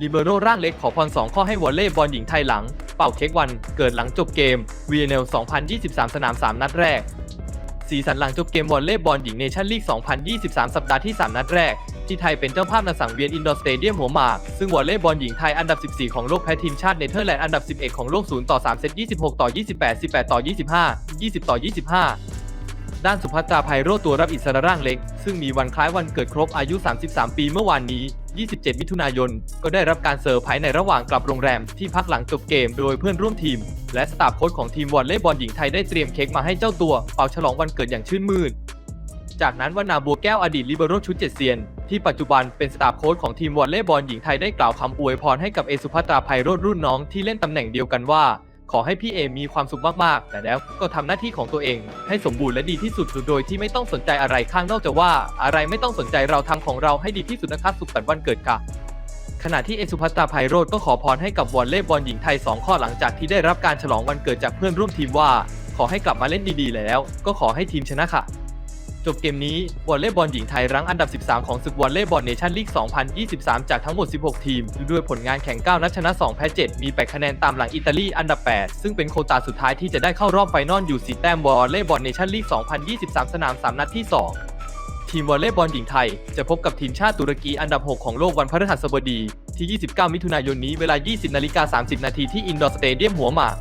ลิเบโร่ร่างเล็กขอพร2ข้อให้วอลเลย์บอลหญิงไทยหลัง เป่าเค้กวันเกิดหลังจบเกม VNL 2023 สนาม 3 นัดแรก สีสันหลังจบเกมวอลเลย์บอลหญิงเนชั่นลีก 2023 สัปดาห์ที่ 3 นัดแรก ที่ไทยเป็นเจ้าภาพในสังเวียนอินดอร์สเตเดียมหัวหมาก ซึ่งวอลเลย์บอลหญิงไทยอันดับ 14 ของโลกแพ้ทีมชาติเนเธอร์แลนด์อันดับ 11 ของโลก 0 ต่อ 3 เซต 26 ต่อ 28 18 ต่อ 25 20 ต่อ 25 ด้านสุภัตราภัยโรจน์ตัวรับอิสระร่างเล็ก ซึ่งมีวันคล้ายวันเกิดครบอายุ 33 ปีเมื่อวานนี้ 27 มิถุนายน ก็ได้รับการเซอร์ไพรส์ในระหว่างกลับโรงแรมที่พักหลังจบเกมโดยเพื่อนร่วมทีม และสตาฟโค้ชของทีมวอลเลย์บอลหญิงไทยได้เตรียมเค้กมาให้เจ้าตัวเป่าฉลองวันเกิดอย่างชื่นมื่นจากนั้นวนาบัวแก้วอดีตลิเบโรชุดเจ็ดเซียน ที่ปัจจุบันเป็นสตาฟโค้ชของทีมวอลเลย์บอลหญิงไทยได้กล่าวคำอวยพรให้กับเอสุภัตราภัยโรจน์รุ่นน้องที่เล่นตำแหน่งเดียวกันว่า ขอให้พี่เอมีความสุขมากๆ แต่แล้วก็ทำหน้าที่ของตัวเอง ให้สมบูรณ์และดีที่สุดโดยที่ไม่ต้องสนใจอะไรข้างนอกจากว่า อะไรไม่ต้องสนใจเราทำของเราให้ดีที่สุดนะครับสุขสันต์วันเกิดค่ะ ขณะที่เอสุภัตาภัยโรธก็ขอพรให้กับวอลเล่บอลหญิงไทย 2 ข้อหลังจากที่ได้รับการฉลองวันเกิดจากเพื่อนร่วมทีมว่า ขอให้กลับมาเล่นดีๆ แล้ว ก็ขอให้ทีมชนะค่ะ จบเกมนี้วอลเลย์บอลหญิงไทยรั้งอันดับ 13 ของศึกวอลเลย์บอลเนชั่นลีก 2023 จากทั้งหมด 16 ทีม ด้วยผลงานแข่ง 9 นัดชนะ 2 แพ้ 7 มี 8 คะแนนตามหลังอิตาลีอันดับ 8 ซึ่งเป็นโควตาสุดท้ายที่จะได้เข้ารอบไฟนอลอยู่สีแต้มวอลเลย์บอลเนชั่นลีก 2023 สนาม 3 นัดที่ 2 ทีมวอลเลย์บอลหญิงไทย จะพบกับทีมชาติตุรกีอันดับ 6 ของโลกวันพฤหัสบดีที่ 29 มิถุนายนนี้เวลา 20 นาฬิกา 30 นาทีที่อินดอร์สเตเดียมหัวหมาก